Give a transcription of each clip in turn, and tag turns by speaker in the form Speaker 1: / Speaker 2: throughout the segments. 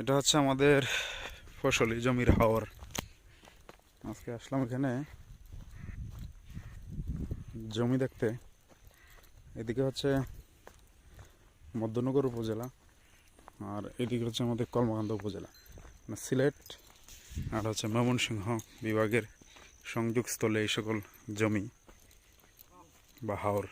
Speaker 1: এটা হচ্ছে আমাদের ফসলি জমির হাওর। আজকে আসলাম এখানে। জমি দেখতে। এদিকে হচ্ছে মধ্যনগর উপজেলা আর এদিকে হচ্ছে আমাদের কর্মকান্ত উপজেলা। মানে সিলেট আর হচ্ছে ময়মনসিংহ বিভাগের সংযোগস্থলে এই সকল জমি বা হাওর।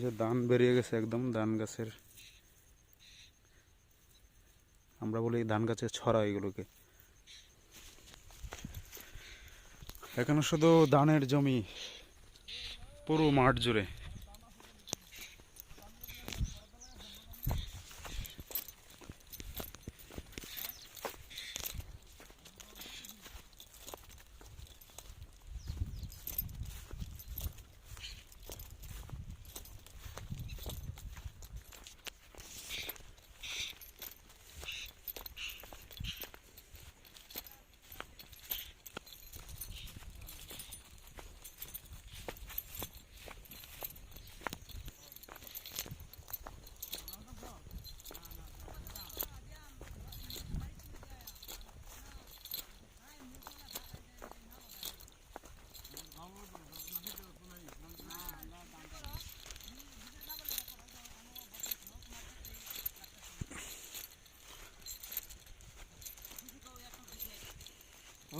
Speaker 1: যে ধান বেরিয়ে গেছে একদম, ধান গাছের। আমরা বলি ধান গাছের ছড়া এগুলোকে। এখানে শুধু ধানের জমি, পুরো মাঠ জুড়ে।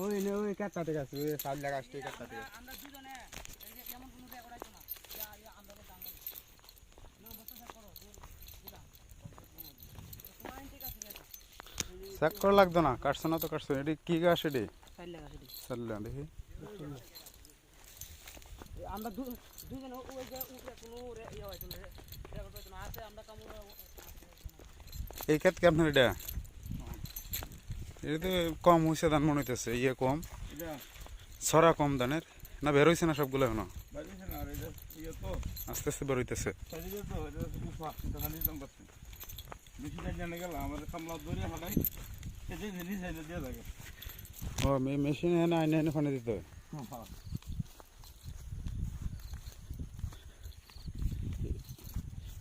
Speaker 2: ওই নে ওই কাটতে গেছে ওই সাল লাগা আসছে কাটতে গেছে
Speaker 3: আমরা দুজনে এই যে এমন কোনো জায়গা রাখতো না যে ইয়া আমরা করব না বসে থাক। করো দূর তোমার ঠিক আছে গেছে
Speaker 1: চেক করা লাগতো না কাটছো না তো কাটছো এটি কি গাছ এটি?
Speaker 3: সাইড লাগা সেটি
Speaker 1: চাল্লা দেখি।
Speaker 3: আমরা দু- দুজনে ওই যে উপরে কোনো রে- ইয়ে হয়তো না রেকর্ড হয়তো না আছে আমরা কামড়
Speaker 1: এই ক্ষেত কি আপনার এটা? এটা কম হয়েছে ধান মনে হইতেছে ইয়ে কম। ছড়া কম ধানের। না বের হয়েছে না সবগুলো
Speaker 2: এখনও? ইয়ে তো।
Speaker 1: আস্তে আস্তে বের হইতেছে।
Speaker 2: সাইডে তো এটা উফা এটা খালি দাম পাচ্ছে বেশি কাজ জানে গেল আমাদের কামলা ধরে হালাই এতে জিনিস সাইডে দিয়ে থাকে
Speaker 1: ও মেশিন এনে আইনে এনে ফানে দিতে হয়।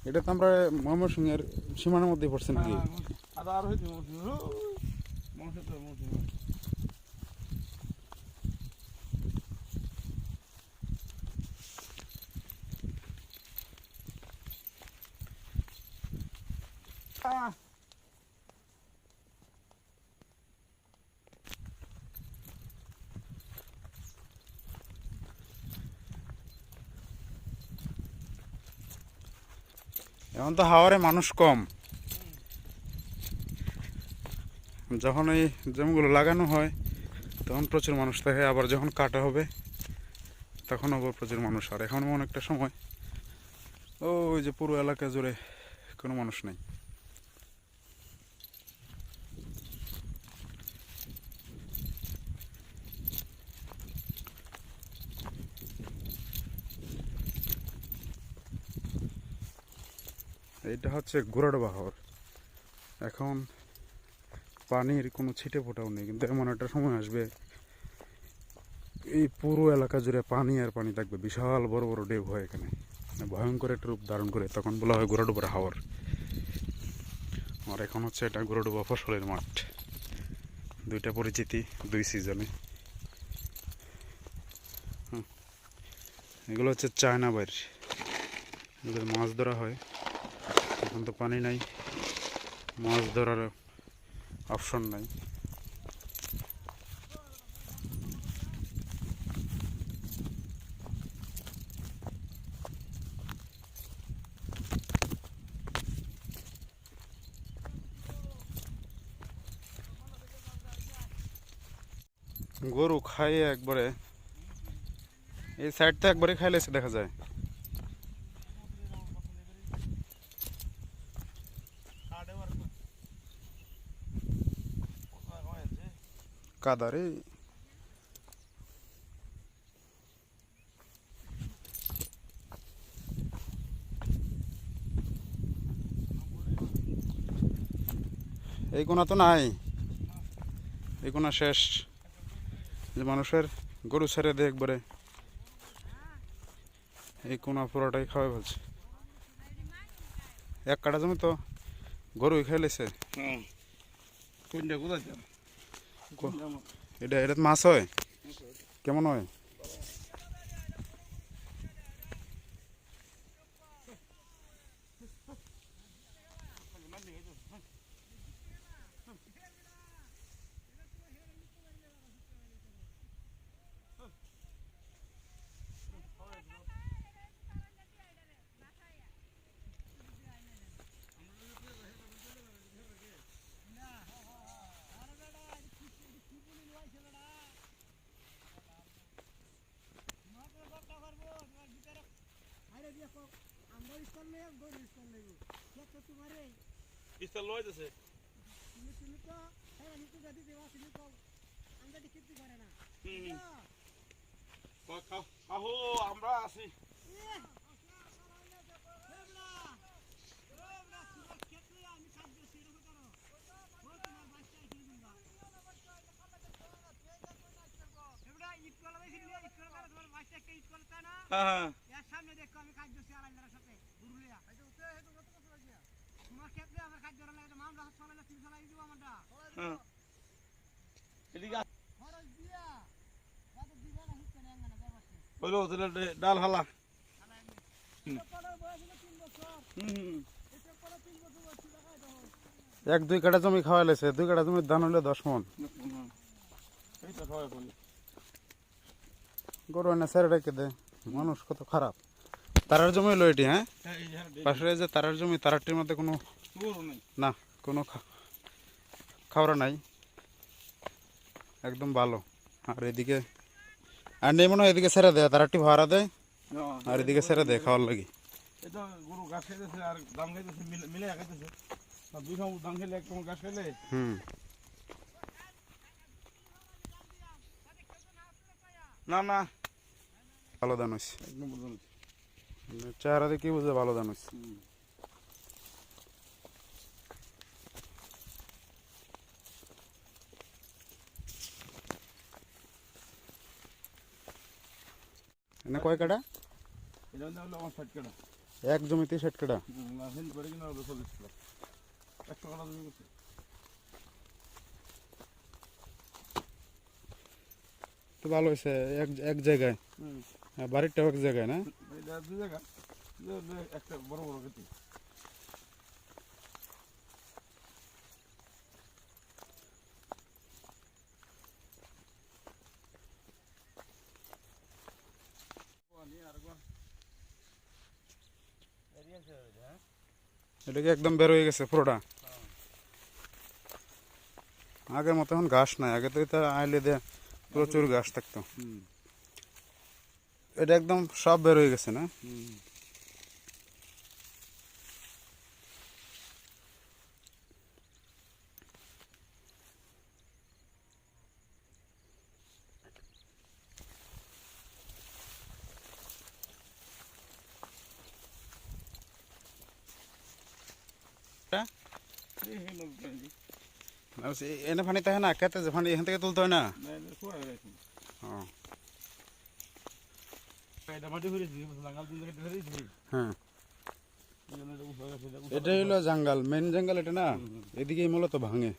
Speaker 1: এটা তো আমরা ময়মনসিংহের সীমানার মধ্যে পড়ছে নাকি?
Speaker 2: আর আর হইতে মৌসুমি মৌসুমি তো মৌসুমি Ah.
Speaker 1: এখন তো হাওয়ারে মানুষ কম যখন এই জমিগুলো লাগানো হয়, তখন প্রচুর মানুষ থাকে, আবার যখন কাটা হবে, তখন আবার প্রচুর মানুষ আর এখন অনেকটা সময়, ওই যে পুরো এলাকা জুড়ে কোনো মানুষ নেই। এইটা হচ্ছে গোরাডোবা হাওর এখন পানির কোনো ছিটে ফোটাও নেই, কিন্তু এমন একটা সময় আসবে, এই পুরো এলাকা জুড়ে পানি আর পানি থাকবে, বিশাল বড় বড় ঢেউ হয় এখানে। মানে ভয়ঙ্কর একটা রূপ ধারণ করে, তখন বলা হয় গোরাডোবার হাওয়ার আর এখন হচ্ছে এটা গোরাডোবা ফসলের মাঠ। দুইটা পরিচিতি, দুই সিজনে। এগুলো হচ্ছে চায়না বাইর। এদের মাছ ধরা হয়। এখন তো পানি নাই। মাছ ধরার অপশন নাই। গরু খাইয়ে একবারে এই সাইডটা একবারে খাইলেছে দেখা যায়। কাদা রে এই কোনা তো নাই। এই কোনা শেষ। যে মানুষের গরু ছেড়ে দেয় একবারে। এই কোনা পুরোটাই খাওয়াই বলছে এক কাটা জমি তো গরুই খাইলেছে
Speaker 2: কোনটা কোথায়
Speaker 1: এটা এটা মাছ হয়? কেমন হয়?
Speaker 2: ইস্তা লইতেছে কাহো আমরা আছি। হ্যাঁ হ্যাঁ।
Speaker 3: সামনে দেখো আমি খাদ্য সে আড়াইলার সাথে
Speaker 2: হইল ডাল হালা।
Speaker 1: এক দুই কাটা জমি খাওয়াইলেছে দুই কাটা জমির ধান হলে দশ মন। গরু এনে ছেড়ে রেখে দে মানুষ কত খারাপ। তারার জমি হলো এটি হ্যাঁ?
Speaker 2: হ্যাঁ যে হ্যাঁ,
Speaker 1: পাশে যে তারার জমি তারাটির মধ্যে কোনো না কোনো খাওয়া নাই। একদম ভালো। আর এদিকে আর নেই মনে হয় এদিকে ছেড়ে দেয় তারাটি ভাড়া দেয় আর এদিকে ছেড়ে দেয় খাওয়ার লাগি।
Speaker 2: না না।
Speaker 1: ভালো ধান হয়েছে
Speaker 2: এক নম্বর দাম হচ্ছে।
Speaker 1: চেহারা দিয়ে কি বুঝে ভালো ধান হয়েছে
Speaker 2: হুম।
Speaker 1: এনে কয় কাটা?
Speaker 2: এটা হচ্ছে হলো আমার ষাট কাটা।
Speaker 1: এক জমিতে ষাট কাটা?
Speaker 2: হুম, না হিন্দ করে কিনা হলো চল্লিশ কাটা। একশো কাটা জমি করছে।
Speaker 1: তো ভালো হয়েছে এক এক জায়গায়?
Speaker 2: হুম।
Speaker 1: আর বাড়িরটাও এক জায়গায় না?
Speaker 2: এটা দুই জায়গা। দুই জায়গা একটা বড় বড় খেতে
Speaker 1: এটাকে একদম বের হয়ে গেছে পুরোটা? আগের মতো এখন ঘাস নাই আগে তো এটা আইলে দিয়ে প্রচুর ঘাস থাকতো।
Speaker 2: হুম।
Speaker 1: এটা একদম সব বের হয়ে গেছে না? সে- এনে ফানি থাকে না যে ফানি এখান থেকে তুলতে হয় না?
Speaker 2: না এটা শুয়ে গেছে
Speaker 1: ও,
Speaker 2: এটা মাটি ঘুরেছি লাগাল দিন থেকে ধরেছি
Speaker 1: হ্যাঁ।
Speaker 2: এটা
Speaker 1: হলো জঙ্গল। মেন জঙ্গল এটা না? এদিকেই মূলত ভাঙে।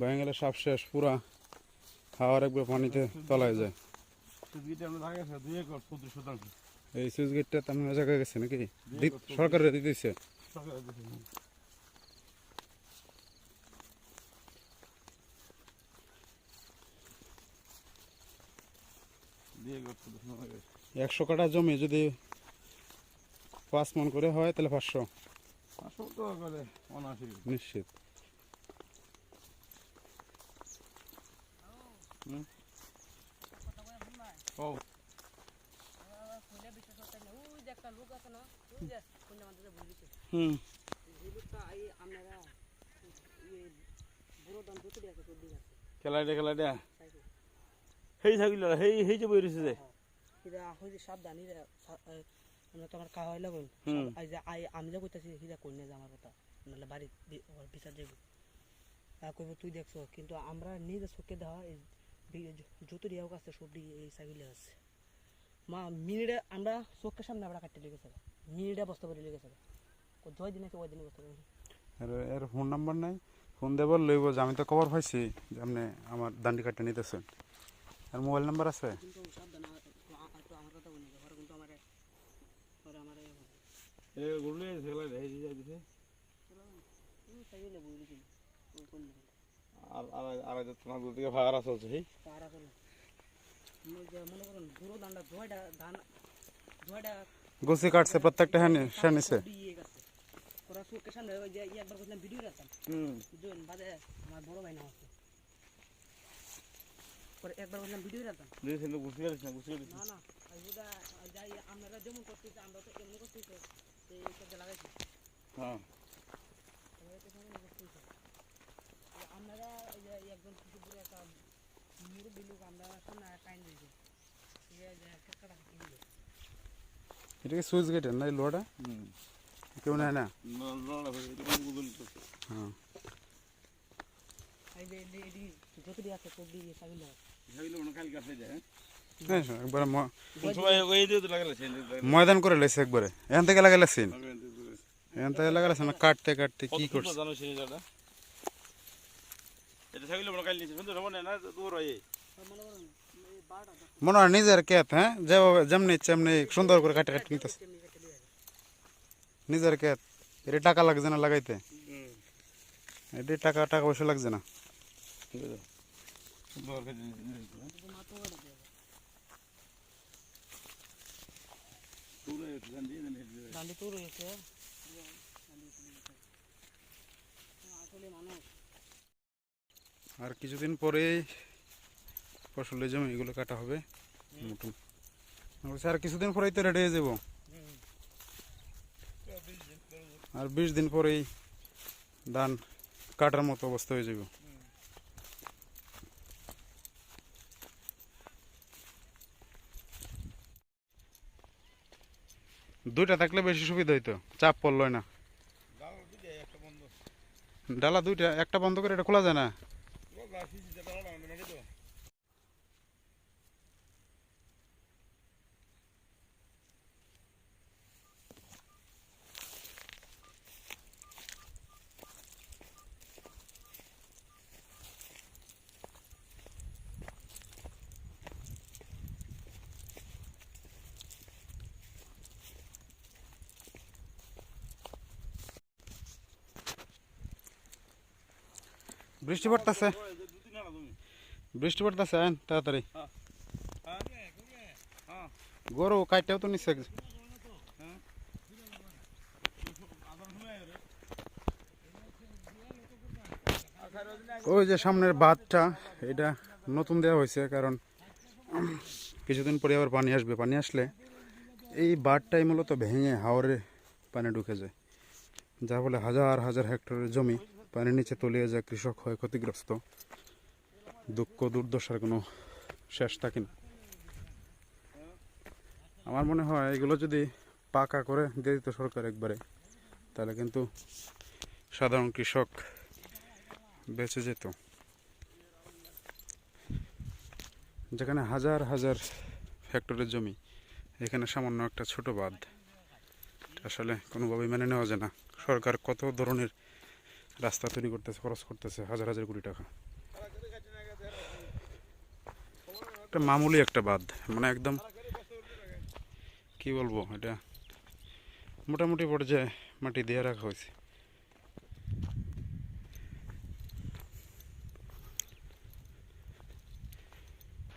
Speaker 1: ভেঙে গেলে সব শেষ পুরা হাওয়ার একবার পানিতে তলায় যায়। এই সুইচ গেটটা তেমন জায়গায় গেছে নাকি? সরকারের দিতেছে।
Speaker 2: সরকার পঁচিশ শতাংশ। গেছে।
Speaker 1: একশো কাঠা জমি যদি পাঁচ মন করে হয় তাহলে পাঁচশো। নিশ্চিত
Speaker 2: হুম
Speaker 3: এই লোকটা এই আপনারা এই বুড়ো দাম দুটো আছে চোদ্দ আছে
Speaker 2: খেলা দে খেলা দে সেই থাকিল সেই সেই যে বই রয়েছে যে।
Speaker 3: সাবধান আমরা খাওয়া হইলে আই আমি যা কইতাছি হিরা কই না যে আমার কথা? নাহলে বাড়ি দি- বিচার যাইব কইব তুই দেখছ কিন্তু আমরা নিজে চোখে দেওয়া এই যত রিয়াও আছে সব দিকে এই সাইকেলে আছে। মা মিনিটে আমরা চোখের সামনে আমরা কাটতে লেগেছে মিনিটে বস্তা করে লেগেছে জয় দিন আছে ওই দিনে বস্তা
Speaker 1: আর এর ফোন নাম্বার নাই। ফোন দেবার লইব যে আমি তো খবর পাইছি যে আপনি আমার দান্ডি কাটতে নিতেছেন। আর মোবাইল নাম্বার আছে
Speaker 3: কিন্তু সাবধান আ- একটু আ- একটু আমার কথা বলি ঘরে কিন্তু আমার ঘরে আমার
Speaker 2: এ গুলো খেলা দে এই যে দিছে
Speaker 3: সাইকেলে বই দিছি কোন
Speaker 2: আর আর আর তোমারগুলো থেকে ভাগারা চলছে সেই
Speaker 3: পাহারা চলে মনে করুন বুড়ো দান্ডা জয়টা ধান জয়টা
Speaker 1: গুছি কাটছে প্রত্যেকটা হ্যাঁ সে নিছে
Speaker 3: ইয়ে গেছে ওরা চোখের সামনে ওই যে ইয়ে একবার করছিলাম ভিডিও রাখতাম
Speaker 2: হুম
Speaker 3: দুজন বাদে আমার বড় ভাই না আছে পরে একবার করলাম ভিডিও রাখতাম
Speaker 2: দিছে কিন্তু গুছি গেছিস না গুছি গেছিস
Speaker 3: না না আর যেটা যাই আমরা যেমন করতেছি আমরা তো এমনি করতেছি সেই কাজে লাগাইছি
Speaker 2: হ্যাঁ
Speaker 3: আমরা তো সেমনি করতেছি তো আপনারা এই যে একজন কিছু বুড়ো একটা মুরব্বী লোক আমরা সামনে কাইন দিয়েছি যে কাটা কিনবে
Speaker 1: এটা কি সুইচ গেটের না এই লোহাটা
Speaker 2: হুম
Speaker 1: কেউ নেয় না
Speaker 2: না না না এটা কোনগুলো তো
Speaker 1: হ্যাঁ
Speaker 3: এই যে এডি যত দিয়ে আছে সব দিয়ে সাবিল
Speaker 2: থাকিল মনে কাল কাছে যায়
Speaker 1: হ্যাঁ একবারে ময়দান করে লেছে একবারে। এখান থেকে লাগাইলেছেন এখান থেকে লাগাইলেছেন কাটতে কাটতে কি করছে?
Speaker 2: মনে হয়
Speaker 1: নিজের ক্ষেত হ্যাঁ? যেভাবে যেমনি ইচ্ছে এমনি সুন্দর করে কাটে কাটে নিতেছে। নিজের ক্ষেত। এটা টাকা লাগছে না লাগাইতে? এটা টাকা টাকা পয়সা লাগছে না
Speaker 2: ঠিক আছে সুন্দর করে
Speaker 3: মাত্র ওটা দিয়ে
Speaker 2: দূরে গান দিয়ে দেন
Speaker 1: আর কিছুদিন পরেই ফসলের জমি এগুলো কাটা হবে। বলছে, আর কিছুদিন পরেই তো রেডি হয়ে যাব। আর বিশ দিন পরেই ধান কাটার মতো অবস্থা হয়ে যাব। দুইটা থাকলে বেশি সুবিধা হইতো চাপ পড়ল না। ডালা দুইটা একটা বন্ধ করে এটা খোলা যায় না? বৃষ্টি পড়তেছে। বৃষ্টি পড়তেছে, আইন, তাড়াতাড়ি। গরু কাটতেও তো নিচ্ছে ওই যে সামনের বাঁধটা, এটা নতুন দেওয়া হয়েছে, কারণ কিছুদিন পরে আবার পানি আসবে। পানি আসলে এই বাঁধটাই মূলত ভেঙে হাওরে পানি ঢুকে যায়। যার ফলে হাজার হাজার হেক্টরের জমি পানির নিচে তলিয়ে যায়, কৃষক হয় ক্ষতিগ্রস্ত। দুঃখ, দুর্দশার কোনো শেষ থাকে না। আমার মনে হয় এগুলো যদি পাকা করে দিয়ে দিত সরকার একবারে, তাহলে কিন্তু সাধারণ কৃষক বেঁচে যেত। যেখানে হাজার হাজার হেক্টরের জমি, এখানে সামান্য একটা ছোট বাঁধ আসলে কোনোভাবেই মেনে নেওয়া যায় না। সরকার কত ধরনের রাস্তা তৈরি করতেছে, খরচ করতেছে, হাজার হাজার কোটি টাকা। একটা মামুলি একটা বাদ মানে একদম কি বলব, এটা মোটামুটি পর্যায়ে মাটি দিয়ে রাখা হয়েছে।